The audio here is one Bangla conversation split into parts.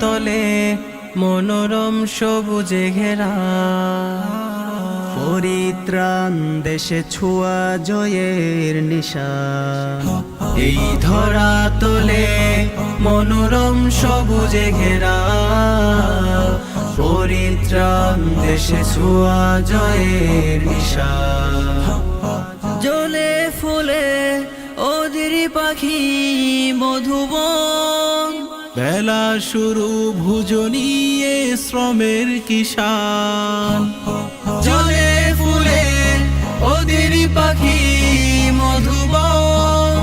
তলে মনোরম সবুজে ঘেরা। পরিত্রাণ দেশে ছোঁয়া জয়ের নিশা। এই ধরা তলে মনোরম সবুজে ঘেরা। পরিত্রাণ দেশে ছোঁয়া জয়ের নিশা। জলে ফুলে ওদের পাখি মধুবন বেলা শুরু ভুজনিয়ে শ্রমের কিষান জলে, ফুলে, ওদের পাখি মধুবন।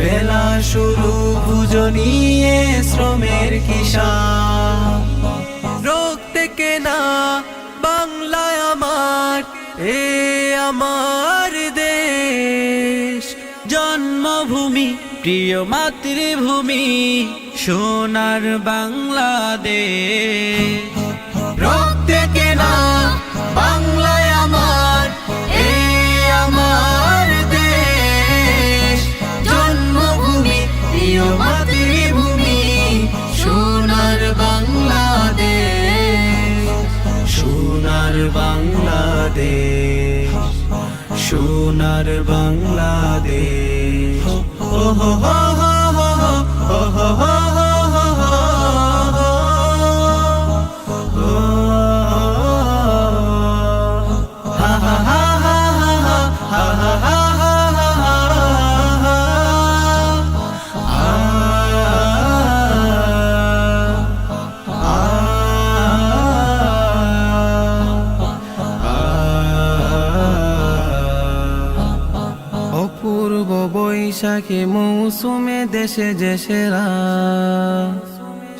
বেলা শুরু ভুজনিয়ে শ্রমের কিষান রোগ থেকে না, বাংলায় আমার, এ আমার দেশ। জন্মভূমি প্রিয় মাতৃভূমি, সোনার বাংলাদেশ। রোগ থেকে না বাংলায় আমার এ আমার দেশ। জন্মভূমি, প্রিয় মাতৃভূমি, সোনার বাংলাদেশ। সোনার বাংলাদেশ সোনার বাংলাদেশ। ho ho ho অপূর্ব বৈশাখী মৌসুমে দেশে যে সেরা।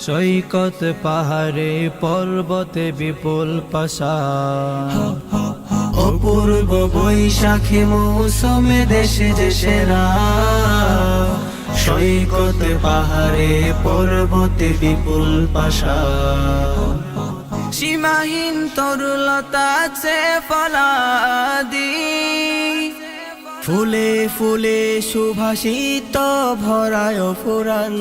সৈকত পাহাড়ে পর্বতে বিপুল পাশা। অপূর্ব বৈশাখী মৌসুমে দেশে যে সেরা। সৈকত পাহাড়ে পর্বতে বিপুল পাশা। সীমাহীন তরুলতা আছে ফলাদি। ফুলে ফুলে সুভাষিত ভরায় ফুরান।